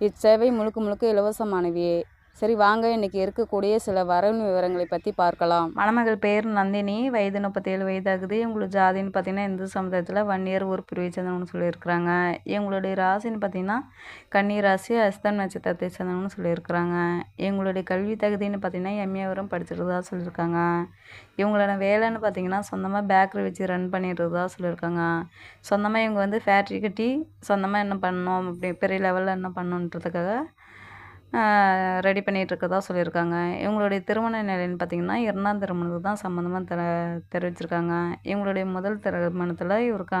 இச்சேவை முழுக்க முழுக்க இலவசமானவையே. சரி வாங்க. இன்னைக்கு இருக்கக்கூடிய சில வரவு விவரங்களை பற்றி பார்க்கலாம். மணமகள் பேர் நந்தினி. வயது முப்பத்தேழு வயதாகுது. இவங்களோட ஜாதின்னு பார்த்தீங்கன்னா இந்து சமுதாயத்தில் வன்னியர் ஒரு பிரிவை சேர்ந்தவங்கன்னு சொல்லியிருக்கிறாங்க. இவங்களுடைய ராசின்னு பார்த்தீங்கன்னா கன்னி ராசி அஸ்தன் நட்சத்திரத்தை சேர்ந்தவங்கன்னு சொல்லியிருக்கிறாங்க. இவங்களுடைய கல்வி தகுதின்னு பார்த்தீங்கன்னா எம்ஏ வரும் படிச்சிருந்ததா சொல்லியிருக்காங்க. இவங்களோட வேலைன்னு பார்த்தீங்கன்னா சொந்தமாக பேக்கரி வச்சு ரன் பண்ணிடுறதா சொல்லியிருக்காங்க. சொந்தமாக இவங்க வந்து ஃபேக்ட்ரி கட்டி சொந்தமாக என்ன பண்ணணும் அப்படி பெரிய லெவலில் என்ன பண்ணணுன்றதுக்காக ரெடி பண்ணிகிட்ருக்கதா சொல்லியிருக்காங்க. இவங்களுடைய திருமண நிலைன்னு பார்த்திங்கன்னா இரண்டாம் திருமணத்துக்கு தான் சம்மந்தமாக தெ தெரிவிச்சிருக்காங்க. இவங்களுடைய முதல் திருமணத்தில் இவர் க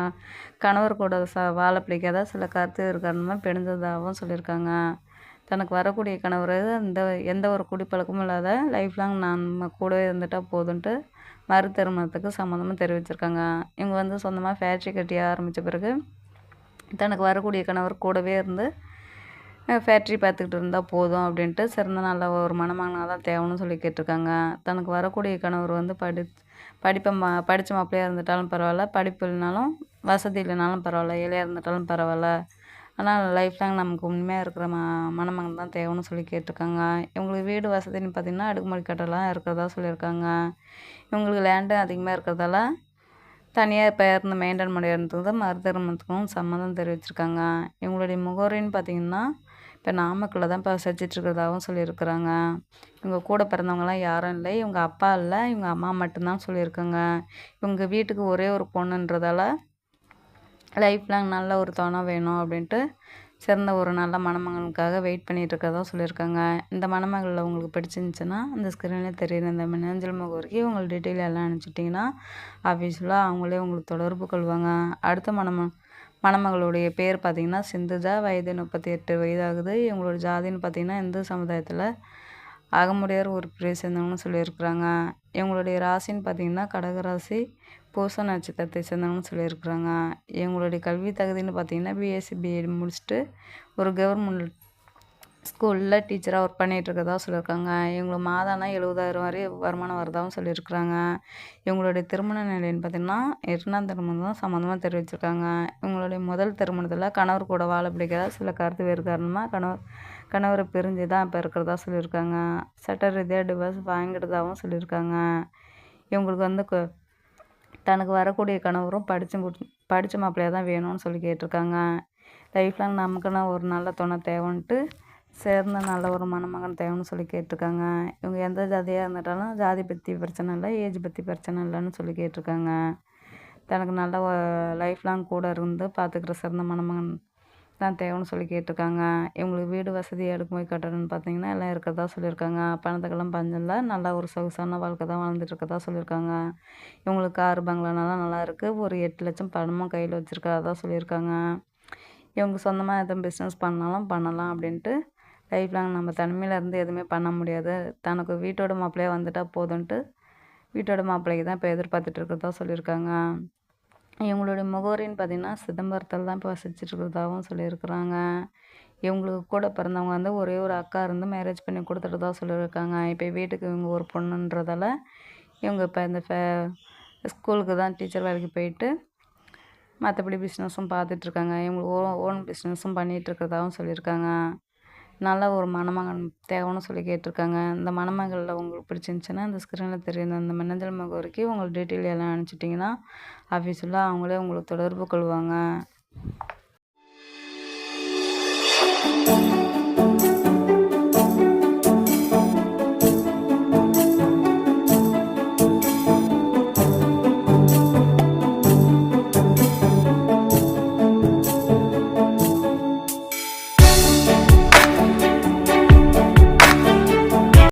கணவர் கூட ச வாழ பிடிக்காத சில கருத்து இருக்கிற பிடிஞ்சதாகவும் சொல்லியிருக்காங்க. தனக்கு வரக்கூடிய கணவர் இந்த எந்த ஒரு குடிப்பழக்கமும் இல்லாத லைஃப் லாங் நான் கூடவே இருந்துட்டால் போதுன்ட்டு மறு திருமணத்துக்கு சம்மந்தமாக தெரிவிச்சிருக்காங்க. இவங்க வந்து சொந்தமாக ஃபேக்ட்ரி கட்டி ஆரம்பித்த பிறகு தனக்கு வரக்கூடிய கணவர் கூடவே இருந்து ஃபேக்ட்ரி பார்த்துக்கிட்டு இருந்தால் போதும் அப்படின்ட்டு சிறந்த நல்ல ஒரு மணமகனாக தான் தேவைன்னு சொல்லி கேட்டிருக்காங்க. தனக்கு வரக்கூடிய கணவர் வந்து படி படிப்பை மா படித்த மாப்பிள்ளையாக இருந்துட்டாலும் பரவாயில்ல. படிப்பு இல்லைனாலும் வசதி இல்லைனாலும் பரவாயில்ல. ஏழையாக இருந்துட்டாலும் பரவாயில்ல. ஆனால் லைஃப் லாங் நமக்கு உண்மையாக இருக்கிற ம மணமகன் தான் தேவைன்னு சொல்லி கேட்டிருக்காங்க. இவங்களுக்கு வீடு வசதின்னு பார்த்திங்கன்னா அடுக்குமாடி கட்டலாம் இருக்கிறதா சொல்லியிருக்காங்க. இவங்களுக்கு லேண்டு அதிகமாக இருக்கிறதால தனியாக இப்போ மெயின்டைன் பண்ணியிருந்தது மறுதிருமணத்துக்கும் சம்மதம் தெரிவிச்சிருக்காங்க. இவங்களுடைய முகவரின்னு பார்த்திங்கன்னா இப்போ நாமக்கல்ல தான் இப்போ இருக்கிறதாகவும் சொல்லியிருக்கிறாங்க. இவங்க கூட பிறந்தவங்களாம் யாரும் இல்லை. இவங்க அப்பா இல்லை. இவங்க அம்மா மட்டும்தான் சொல்லியிருக்காங்க. இவங்க வீட்டுக்கு ஒரே ஒரு பொண்ணுன்றதால லைஃப் லாங் நல்ல ஒரு துணை வேணும் அப்படின்ட்டு சிறந்த ஒரு நல்ல மணமகனுக்காக வெயிட் பண்ணிகிட்டு இருக்கிறதா சொல்லியிருக்காங்க. இந்த மணமகளில் உங்களுக்கு பிடிச்சிருந்துச்சுன்னா அந்த ஸ்க்ரீனில் தெரியுற இந்த மின்னஞ்சல் முகவரிக்கு உங்கள் டீட்டெயில் எல்லாம் அனுப்பிச்சிட்டிங்கன்னா ஆஃபீஸில் அவங்களே உங்களுக்கு தொடர்பு கொள்வாங்க. அடுத்த மணம மணமகளுடைய பேர் பார்த்திங்கன்னா சிந்துஜா. வயது முப்பத்தி எட்டு வயதாகுது. இவங்களோட ஜாதின்னு பார்த்திங்கன்னா இந்து சமுதாயத்தில் அகமுடையார் ஒரு பிரிவை சேர்ந்தவங்கன்னு சொல்லியிருக்கிறாங்க. இவங்களுடைய ராசின்னு பார்த்திங்கன்னா கடகராசி பூச நட்சத்திரத்தை சேர்ந்தவங்கன்னு சொல்லியிருக்கிறாங்க. இவங்களுடைய கல்வி தகுதின்னு பார்த்திங்கன்னா பிஎஸ்சி பிஎட் முடிச்சுட்டு ஒரு கவர்மெண்ட் ஸ்கூலில் டீச்சராக ஒர்க் பண்ணிகிட்ருக்கதா சொல்லியிருக்காங்க. இவங்களுக்கு மாதானா எழுபதாயிரம் வரை வருமானம் வரதாகவும் சொல்லியிருக்கிறாங்க. இவங்களுடைய திருமண நிலைன்னு பார்த்திங்கன்னா இரண்டாம் திருமணம் தான் சம்மந்தமாக தெரிவிச்சிருக்காங்க. இவங்களுடைய முதல் திருமணத்தில் கணவர் கூட வாழ பிடிக்கிறதா சில கருத்து வேறு காரணமாக கணவர் கணவரை பிரிஞ்சு தான் இப்போ இருக்கிறதா சொல்லியிருக்காங்க. சட்ட ரீதியாக டிவோர்ஸ் வாங்கிட்டதாகவும் சொல்லியிருக்காங்க. இவங்களுக்கு வந்து தனக்கு வரக்கூடிய கணவரும் படித்து படித்த மாப்பிள்ளையாக தான் வேணும்னு சொல்லி கேட்டிருக்காங்க. லைஃப் லாங் நமக்குன்னா ஒரு நல்ல துணை தேவைன்ட்டு சேர்ந்த நல்ல ஒரு மணமகன் தேவைன்னு சொல்லி கேட்டிருக்காங்க. இவங்க எந்த ஜாதியாக இருந்துட்டாலும் ஜாதி பற்றி பிரச்சனை இல்லை ஏஜ் பற்றி பிரச்சனை இல்லைன்னு சொல்லி கேட்டிருக்காங்க. தனக்கு நல்ல லைஃப் லாங் கூட இருந்து பார்த்துக்கிற சிறந்த மணமகன் தான் தேவைன்னு சொல்லி கேட்டிருக்காங்க. இவங்களுக்கு வீடு வசதி எடுக்கும்போது கட்டணும்னு பார்த்தீங்கன்னா எல்லாம் இருக்கிறதா சொல்லியிருக்காங்க. பணத்துக்கெல்லாம் பஞ்சம் நல்லா ஒரு சொகுசான வாழ்க்கை தான் வாழ்ந்துட்டு இருக்கதா சொல்லியிருக்காங்க. இவங்களுக்கு கார் பங்களானாலாம் நல்லா இருக்குது ஒரு எட்டு லட்சம் பணமும் கையில் வச்சுருக்கறதா சொல்லியிருக்காங்க. இவங்க சொந்தமாக எதுவும் பிஸ்னஸ் பண்ணாலும் பண்ணலாம் அப்படின்ட்டு லைஃப் லாங் நம்ம தனிமையில் இருந்து எதுவுமே பண்ண முடியாது. தனக்கு வீட்டோட மாப்பிள்ளையே வந்துட்டால் போதுன்ட்டு வீட்டோட மாப்பிள்ளைக்கு தான் இப்போ எதிர்பார்த்துட்டு இருக்கிறதா சொல்லியிருக்காங்க. இவங்களுடைய முகவரின்னு பார்த்திங்கன்னா சிதம்பரத்தில் தான் இப்போ வசிச்சுட்டு சொல்லியிருக்கிறாங்க. இவங்களுக்கு கூட பிறந்தவங்க வந்து ஒரே ஒரு அக்கா இருந்து மேரேஜ் பண்ணி கொடுத்துட்டு சொல்லியிருக்காங்க. இப்போ வீட்டுக்கு இவங்க ஒரு பொண்ணுன்றதால இவங்க இப்போ இந்த ஃபே ஸ்கூலுக்கு தான் டீச்சர் வேலைக்கு போயிட்டு மற்றபடி பிஸ்னஸும் பார்த்துட்ருக்காங்க இவங்களுக்கு ஓ ஓன் பிஸ்னஸும் பண்ணிகிட்ருக்கிறதாகவும் சொல்லியிருக்காங்க. நல்ல ஒரு மணமகன் தேவைன்னு சொல்லி கேட்டிருக்காங்க. இந்த மணமகளில் உங்களுக்கு பிடிச்சிருந்துச்சின்னா இந்த ஸ்க்ரீனில் தெரியுது அந்த மின்னஞ்சல் முகவரிக்கு உங்களுக்கு டீட்டெயில் எல்லாம் அனுப்பிச்சிட்டிங்கன்னா ஆஃபீஸில் அவங்களே உங்களுக்கு தொடர்பு கொள்வாங்க.